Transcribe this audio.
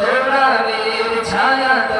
떠나리 우리 자야 떠